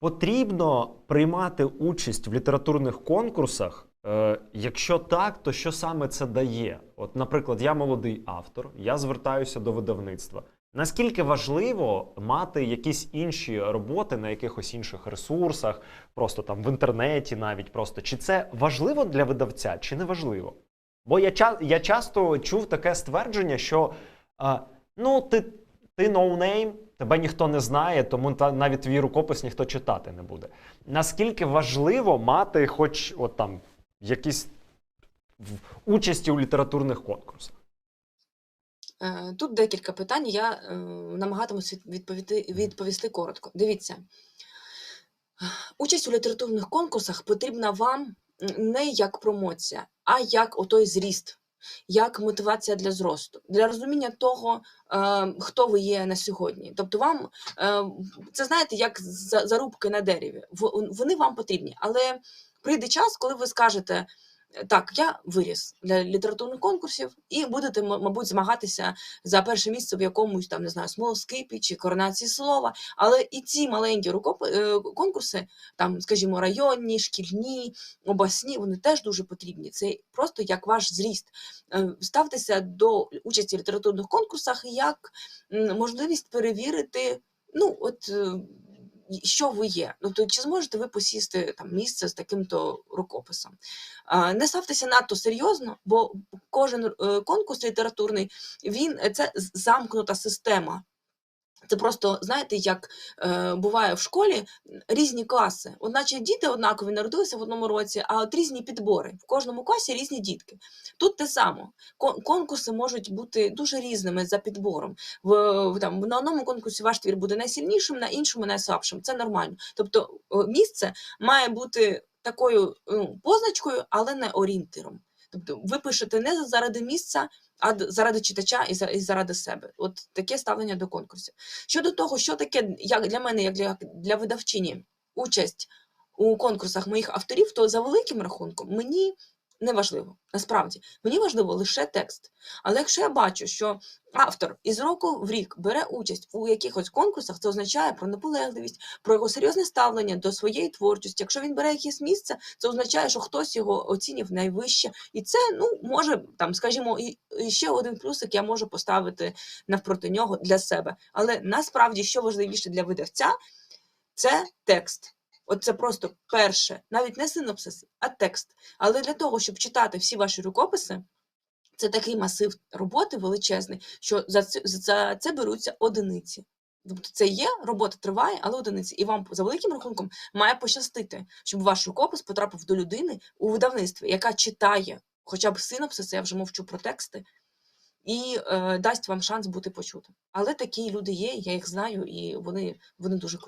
Потрібно приймати участь в літературних конкурсах. Е, якщо так, то що саме це дає? От, наприклад, я молодий автор, я звертаюся до видавництва. Наскільки важливо мати якісь інші роботи на якихось інших ресурсах, просто там в інтернеті, навіть просто чи це важливо для видавця, чи не важливо? Бо я, ча- я часто чув таке ствердження, що а, ну, ти, ти ноунейм, тебе ніхто не знає, тому та, навіть твій рукопис ніхто читати не буде. Наскільки важливо мати хоч от там якісь участі у літературних конкурсах? Е, Тут декілька питань. Я е, намагатимусь відповісти, відповісти коротко. Дивіться, участь у літературних конкурсах потрібна вам не як промоція, а як отой зріст, як мотивація для зросту, для розуміння того, е, хто ви є на сьогодні. Тобто, вам е, це знаєте, як зарубки на дереві. Вони вам потрібні, але прийде час, коли ви скажете. Так, я виріс для літературних конкурсів і будете, мабуть, змагатися за перше місце в якомусь там не знаю, смолоскипі чи коронації слова. Але і ці маленькі е, конкурси, там, скажімо, районні, шкільні, обласні, вони теж дуже потрібні. Це просто як ваш зріст. Е, Ставтеся до участі в літературних конкурсах як можливість перевірити. Ну, от е, що ви є. Тобто, чи зможете ви посісти там місце з таким-то рукописом? Не ставтеся надто серйозно, бо кожен е, конкурс літературний він е, це замкнута система. Це просто знаєте, як е, буває в школі різні класи. Одначе діти однакові народилися в одному році, а от різні підбори. В кожному класі різні дітки. Тут те саме. Конкурси можуть бути дуже різними за підбором. В, там, на одному конкурсі ваш твір буде найсильнішим, на іншому найслабшим. Це нормально. Тобто місце має бути такою ну, позначкою, але не орієнтиром. Тобто ви пишете не заради місця, а заради читача і за- і заради себе. От таке ставлення до конкурсів. Щодо того, що таке як для мене, як для, для видавчині, участь у конкурсах моїх авторів, то за великим рахунком мені не важливо. Насправді мені важливо лише текст. Але якщо я бачу, що автор із року в рік бере участь у якихось конкурсах, це означає про наполегливість, про його серйозне ставлення до своєї творчості. Якщо він бере якесь місце, це означає, що хтось його оцінив найвище, і це ну може там, скажімо, і ще один плюсик я можу поставити навпроти нього для себе. Але насправді, що важливіше для видавця, це текст. От це просто перше, навіть не синопсис, а текст. Але для того, щоб читати всі ваші рукописи, це такий масив роботи величезний, що за це, за це беруться одиниці. Тобто це є, робота триває, але одиниці. І вам за великим рахунком має пощастити, щоб ваш рукопис потрапив до людини у видавництві, яка читає хоча б синопсис, я вже мовчу про тексти, і е, дасть вам шанс бути почутим. Але такі люди є, я їх знаю, і вони, вони дуже круті.